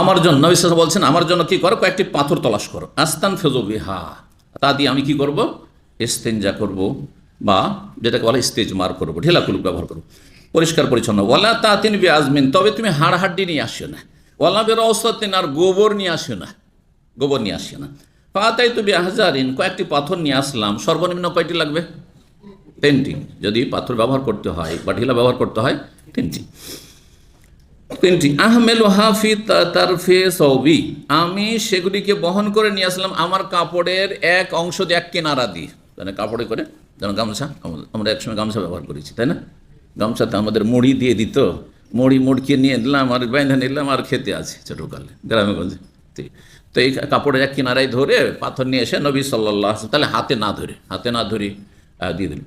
আমার জন্য বিশ্বাস বলছেন, আমার জন্য কি করো? কয়েকটি পাথর তলাশ করো। আস্তান ফেজো বিহা, তা দিয়ে আমি কি করব? ইস্তেঞ্জা করব বা যেটাকে বলে স্তেজ মার করব, ঢেলা কুলুপ ব্যবহার করব। পরিষ্কার, পরিচ্ছন্ন। ওয়ালা তা তিন আজমিন তবে তুমি হাড় হাড্ডি নিয়ে আসিও না। ওয়ালা বের অস্তিন আর গোবর নিয়ে আসিও না। গোবর নিয়ে আসিও না। পাতাই তো হাজারিন কয়েকটি পাথর নিয়ে আসলাম। সর্বনিম্ন কয়টি লাগবে? তিনটি। যদি পাথর ব্যবহার করতে হয় বা ঢিলা ব্যবহার করতে হয়, তিনটি। তিনটি আহমেল হাফি তার ফে সৌবি আমি সেগুলিকে বহন করে নিয়ে আসলাম আমার কাপড়ের এক অংশ দিয়ে এক কেনারা দিয়ে মানে কাপড়ে করে যেন গামছা আমরা একসময় গামছা ব্যবহার করেছি, তাই না? গামছাতে আমাদের মুড়ি দিয়ে দিত, মুড়ি মুড়কিয়ে নিয়ে নিলাম আর বেঁধে নিলাম আর খেতে আছে ছোটোকালে গ্রামে গঞ্জে তো এই কাপড়ের এক কিনারায় ধরে পাথর নিয়ে এসে নবী সাল্লাহ তাহলে হাতে না ধরে, হাতে না ধরে দিয়ে দিল।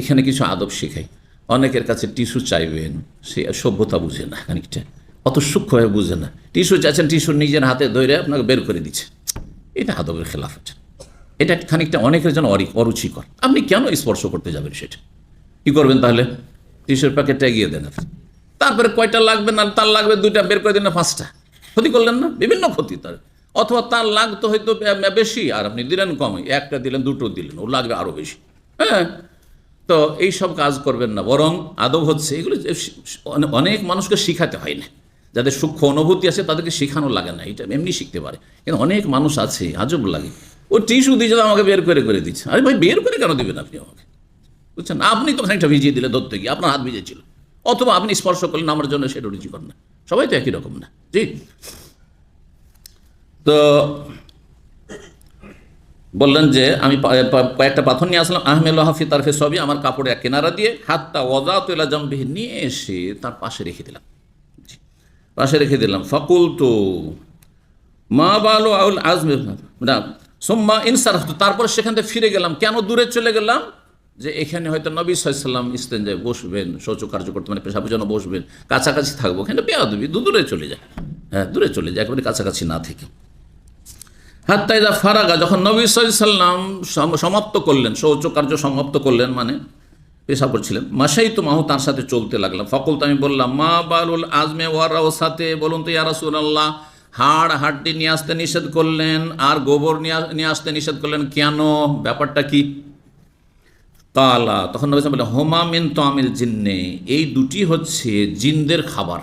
এখানে কিছু আদব শেখাই। অনেকের কাছে টিস্যু চাইবেন, সে সভ্যতা বুঝে না খানিকটা। অত সূক্ষ্মভাবে বুঝে না। টিস্যু চাইছেন, টিস্যু নিজের হাতে ধরে আপনাকে বের করে দিচ্ছে। এটা আদবের খেলাফ এটা এটা খানিকটা অনেকের জন্য অরি অরুচিকর। আপনি কেন স্পর্শ করতে যাবেন সেটা? কি করবেন তাহলে? টিস্যুর প্যাকেটটা এগিয়ে দেন আপনি। তারপরে কয়টা লাগবে না, তার লাগবে দুইটা, বের করে দিন না পাঁচটা। ক্ষতি করলেন না? বিভিন্ন ক্ষতি তার। অথবা তার লাগতো হয়তো বেশি, আর আপনি দিলেন কম একটা দিলেন, দুটো দিলেন ও লাগবে আরও বেশি। হ্যাঁ? তো এই সব কাজ করবেন না, বরং আদব হচ্ছে এগুলো অনেক মানুষকে শিখাতে হয় না। যাদের সূক্ষ্ম অনুভূতি আছে তাদেরকে শেখানো লাগে না, এটা এমনি শিখতে পারে। কিন্তু অনেক মানুষ আছে আজব লাগে ও টিস্যু দিয়ে যদি আমাকে বের করে করে দিচ্ছে। আরে ভাই, বের করে কেন দেবেন আপনি আমাকে? বুঝছেন? আপনি তো খানিকটা ভিজিয়ে দিলে ধরতে গিয়ে আপনার হাত ভিজেছিল। অথবা আপনি স্পর্শ করলেন, আমার জন্য সেটা রুচিকর না। সবাই তো একই রকম না। জি। তো বললেন যে, আমি কয়েকটা পাথর নিয়ে আসলাম। আহমেল হাফি তারফে সবই আমার কাপড়ে এক কেনারা দিয়ে হাতটা ওজা তুলা জম্বিহি, নিয়ে এসে তার পাশে রেখে দিলাম। পাশে রেখে দিলাম। ফকুল তো মা বালো আউল আজমে। সোম্মা ইনসার তারপর সেখান থেকে ফিরে গেলাম। কেন দূরে চলে গেলাম? যে এখানে হয়তো নবী সাল্লাম ইস্তেঞ্জায় বসবেন, শৌচ কার্য করতে মানে পেশাবের জন্য বসবেন, কাছাকাছি থাকব এখানে বেয়া দেবী দূরে চলে যায়। হ্যাঁ দূরে চলে যায়, একেবারে কাছাকাছি না থেকে। হাত্তাইদা ফারাগা, যখন নবী সাল্লাম সমাপ্ত করলেন শৌচ কার্য সমাপ্ত করলেন মানে পেশা করছিলেন মাসাই তো মাহু তার সাথে চলতে লাগলাম। ফকল তো আমি বললাম, মা বালুল আজমে ওয়ারাও সাথে বলুন তো ইয়ারাসুল আল্লাহ হাড় হাড্ডি নিয়ে আসতে নিষেধ করলেন, আর গোবর নিয়ে নিয়ে আসতে নিষেধ করলেন কেন? ব্যাপারটা কি? কালা, তখন নবী বলে হোমা মিন তো আমিল জিন্নে এই দুটি হচ্ছে জিনদের খাবার।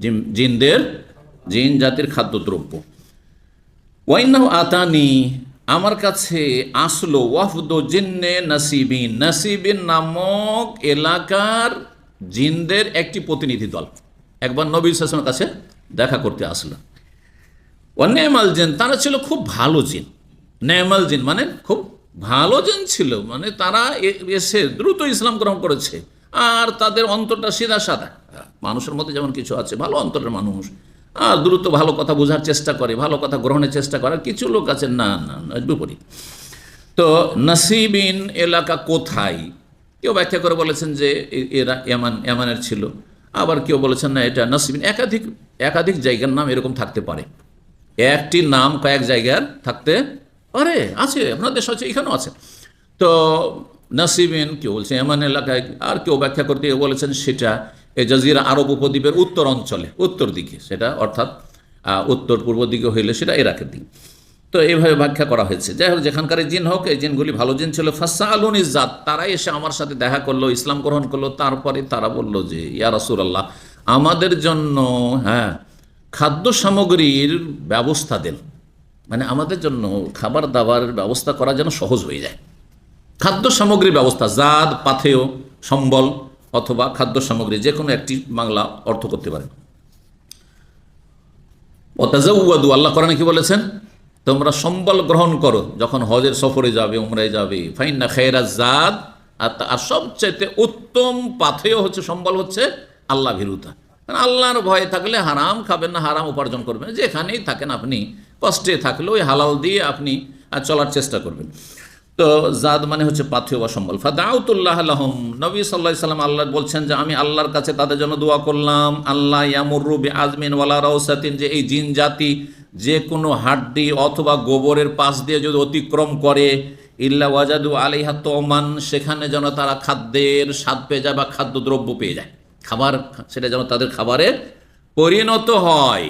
জিন- জিনদের, জিন জাতির খাদ্যদ্রব্য। ওয়াইনাহ আতানি, আমার কাছে আসলো ওয়াফদ জিন্নে নাসিবিন। নাসিবিন নামক এলাকার জিনদের একটি প্রতিনিধি দল। একবার নবী শাসনের কাছে দেখা করতে আসলো। ও নেমাল জিন, তারা ছিল খুব ভালো জিন। নেমাল জিন মানে খুব ভালো জিন ছিল মানে তারা এসে দ্রুত ইসলাম গ্রহণ করেছে। আর তাদের অন্তরটা সিধা সাদা মানুষের মধ্যে যেমন কিছু আছে, ভালো অন্তরের মানুষ। আর দ্রুত ভালো কথা বোঝার চেষ্টা করে, ভালো কথা গ্রহণের চেষ্টা করে। কিছু লোক আছে না না না বিপরীত। তো নাসিবিন এলাকা কোথায়? কেউ ব্যাখ্যা করে বলেছেন যে এরা এমান এমানের ছিল। আবার কেউ বলেছেন, না, এটা নাসিবিন। একাধিক একাধিক জায়গার নাম এরকম থাকতে পারে। একটি নাম কয়েক জায়গার থাকতে পারে, আছে, আপনার দেশ আছে, এখানেও আছে। তো নাসিবিন, কেউ বলছে এমান এলাকায়, আর কেউ ব্যাখ্যা করতে বলেছেন সেটা এই জাজিরা আরব উপদ্বীপের উত্তর অঞ্চলে, উত্তর দিকে, সেটা অর্থাৎ উত্তর পূর্ব দিকে হইলে সেটা ইরাকের দিকে। তো এইভাবে ব্যাখ্যা করা হয়েছে। যাই হোক যেখানকার জিন হোক, এই জিনগুলি ভালো জিন ছিল। ফাসা আলুন ইজাত তারাই এসে আমার সাথে দেখা করল, ইসলাম গ্রহণ করল। তারপরে তারা বলল যে, ইয়া রাসূলুল্লাহ, আমাদের জন্য হ্যাঁ খাদ্য সামগ্রীর ব্যবস্থা দেন। মানে আমাদের জন্য খাবার দাবার ব্যবস্থা করা যেন সহজ হয়ে যায়। খাদ্য সামগ্রীর ব্যবস্থা জাদ পাথেয়, সম্বল অথবা খাদ্য সামগ্রী যে কোনো একটি বাংলা অর্থ করতে পারে অতাজাউয়াদু আল্লাহ কোরআনে কি বলেছেন? তোমরা সম্বল গ্রহণ করো, যখন হজের সফরে যাবে, উমরায় যাবে। ফাইন্না খেরা জাদ আর আর সবচাইতে উত্তম পাথেয় হচ্ছে, সম্বল হচ্ছে আল্লাহ ভীরুতা। কারণ আল্লাহর ভয়ে থাকলে হারাম খাবেন না, হারাম উপার্জন করবেন যেখানেই থাকেন আপনি, কষ্টে থাকলেও ওই হালাল দিয়ে আপনি চলার চেষ্টা করবেন। তো জাদ মানে হচ্ছে পাথেয় বা সম্বল। ফাদাউতুল্লাহ আলহম নবী সাল্লাহ সাল্লাম আল্লাহ বলছেন যে, আমি আল্লাহর কাছে তাদের জন্য দোয়া করলাম। আল্লাহ ইয়ামুরু বি আজমিন ওয়ালা রাউসাতিন যে এই জিন জাতি যে কোনো হাড্ডি অথবা গোবরের পাশ দিয়ে যদি অতিক্রম করে, ইল্লা ওয়াজাদু আলিহা তোমান সেখানে যেন তারা খাদ্যের স্বাদ পেয়ে যায় বা খাদ্যদ্রব্য পেয়ে যায়। খাবার, সেটা যেন তাদের খাবারে পরিণত হয়।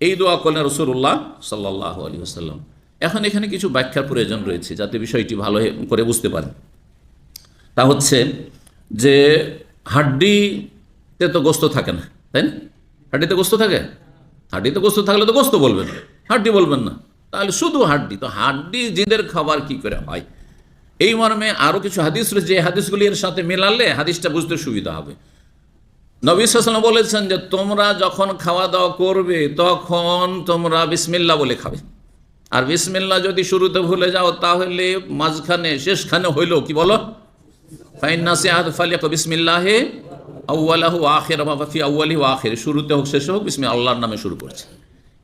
এই দোয়া করলেন রসুল্লাহ সাল্লাহ আলী আসাল্লাম এখন এখানে কিছু ব্যাখ্যার প্রয়োজন রয়েছে যাতে বিষয়টি ভালো করে বুঝতে পারেন। তা হচ্ছে যে হাড্ডিতে তো গোস্ত থাকে না, তাই না? হাড্ডিতে গোস্ত থাকে? হাড্ডিতে গোস্ত থাকলে তো গোস্ত বলবেন। হাড্ডি বলবেন না। তাহলে শুধু হাড্ডি, তো হাড্ডি জিদের খাবার কি করে হয়? এই মর্মে আরও কিছু হাদিস রয়েছে, যে হাদিসগুলি এর সাথে মেলালে হাদিসটা বুঝতে সুবিধা হবে। নবী সাল্লাম বলেছেন যে, তোমরা যখন খাওয়া দাওয়া করবে, তখন তোমরা বিসমিল্লা বলে খাবে। আর বিসমিল্লা যদি শুরুতে ভুলে যাও, তাহলে মাঝখানে, শেষখানে হইল কি বলো? ফাইনাসি আহাদ ফালিয়া বিসমিল্লাহে আউ্লাহ আখের বাফি আউ্লি আখের। শুরুতে হোক, শেষে হোক বিসমি আল্লাহর নামে শুরু করছে।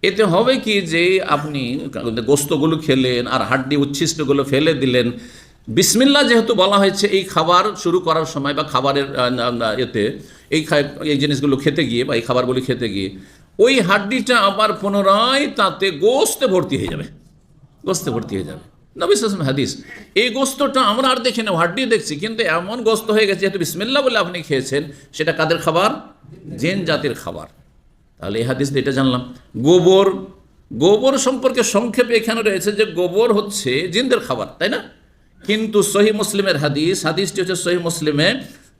এতে হবে কি যে আপনি গোস্তগুলো খেলেন আর হাড্ডি উচ্ছিষ্টগুলো ফেলে দিলেন। বিসমিল্লা যেহেতু বলা হয়েছে, এই খাবার শুরু করার সময় বা খাবারের এতে, এই এই জিনিসগুলো খেতে গিয়ে বা এই খাবারগুলো খেতে গিয়ে ওই হাড্ডিটা আবার পুনরায় তাতে গোস্তে ভর্তি হয়ে যাবে। গোস্তে ভর্তি হয়ে যাবে। নবিস হাদিস, এই গোস্তটা আমরা আর দেখি না হাড্ডি দেখছি, কিন্তু এমন গোস্ত হয়ে গেছে, যেহেতু বিসমিল্লা বলে আপনি খেয়েছেন, সেটা কাদের খাবার? জেন জাতির খাবার। তাহলে এই হাদিস এটা জানলাম। গোবর গোবর সম্পর্কে সংক্ষেপে এখানে রয়েছে যে গোবর হচ্ছে জিনদের খাবার, তাই না? কিন্তু সহি মুসলিমের হাদিস, হাদিসটি হচ্ছে সহি মুসলিমে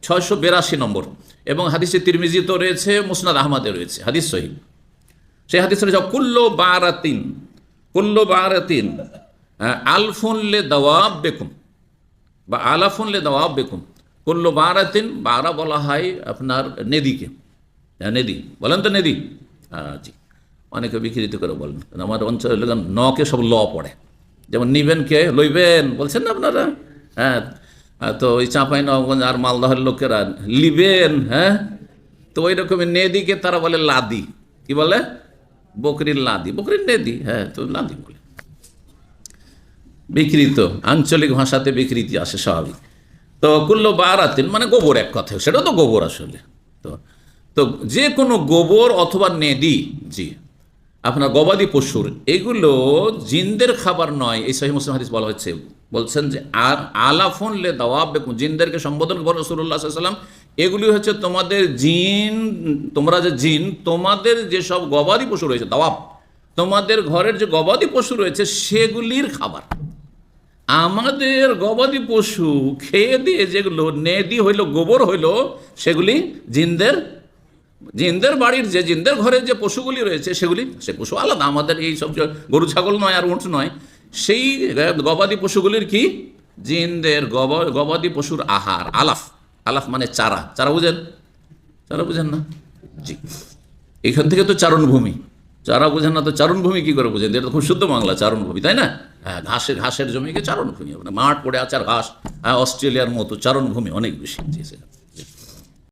ছয়শো বিরাশি নম্বর। এবং হাদিসে তিরমিজিতে রয়েছে মুসনাদ আহমদে রয়েছে হাদিস সহি। সেই হাদিস রয়েছে কুল্লো বারাতিন কুল্লো বারাতিন হ্যাঁ, আলফুন লে দাওয়াব বেকুম বা আলাফুন লে দাওয়াব বেকুম কুল্লো বারাতিন বারা বলা হয় আপনার নেদিকে হ্যাঁ, নেদি বলেন তো নেদি। জি অনেকে বিকৃত করে বলেন আমার অঞ্চলের লোক নকে সব ল পড়ে যেমন নিবেন কে লইবেন বলছেন না আপনারা? হ্যাঁ তো ওই চাঁপাই নবগঞ্জ আর মালদহের লোকেরা, লিবেন হ্যাঁ? তো ওই রকমের নেদিকে তারা বলে লাদি। কি বলে? বকরির লাদি। বকরির নেদি হ্যাঁ তো লাদি বলে। বিকৃত, আঞ্চলিক ভাষাতে বিকৃতি আসে স্বাভাবিক। তো কুল্লো বারাতিন মানে গোবর এক কথা সেটাও তো গোবর আসলে। তো তো যে কোনো গোবর অথবা নেদি, জি, আপনার গবাদি পশুর, এগুলো জিনদের খাবার নয়, এই সহি মুসলিম হাদিস বলা হচ্ছে বলছেন যে, আর আলাফন লে দাওয়াব বেকুম জিনদেরকে সম্বোধন করে রসুল্লাহ সাল্লাম এগুলি হচ্ছে তোমাদের জিন, তোমরা যে জিন, তোমাদের যেসব গবাদি পশু রয়েছে, দাওয়াব, তোমাদের ঘরের যে গবাদি পশু রয়েছে, সেগুলির খাবার। আমাদের গবাদি পশু খেয়ে দিয়ে যেগুলো নেদি হইল, গোবর হইল, সেগুলি জিনদের জিনদের বাড়ির যে, জিনদের ঘরের যে পশুগুলি রয়েছে, সেগুলি, সে পশু আলাদা। আমাদের এই সব গরু, ছাগল নয় আর উঁট নয়। সেই গবাদি পশুগুলির কি? জিনদের গব, গবাদি পশুর আহার, আলাফ। আলাফ মানে চারা। চারা বুঝেন? চারা বুঝেন না? জি। এখান থেকে তো চারণভূমি। চারা বুঝেন না তো চারণভূমি কি করে বুঝেন? এটা খুব শুদ্ধ বাংলা, চারণভূমি, তাই না? হ্যাঁ ঘাসের ঘাসের জমিকে চারণভূমি মাঠ পড়ে আছে আর ঘাস। হ্যাঁ অস্ট্রেলিয়ার মতো চারণভূমি অনেক বেশি।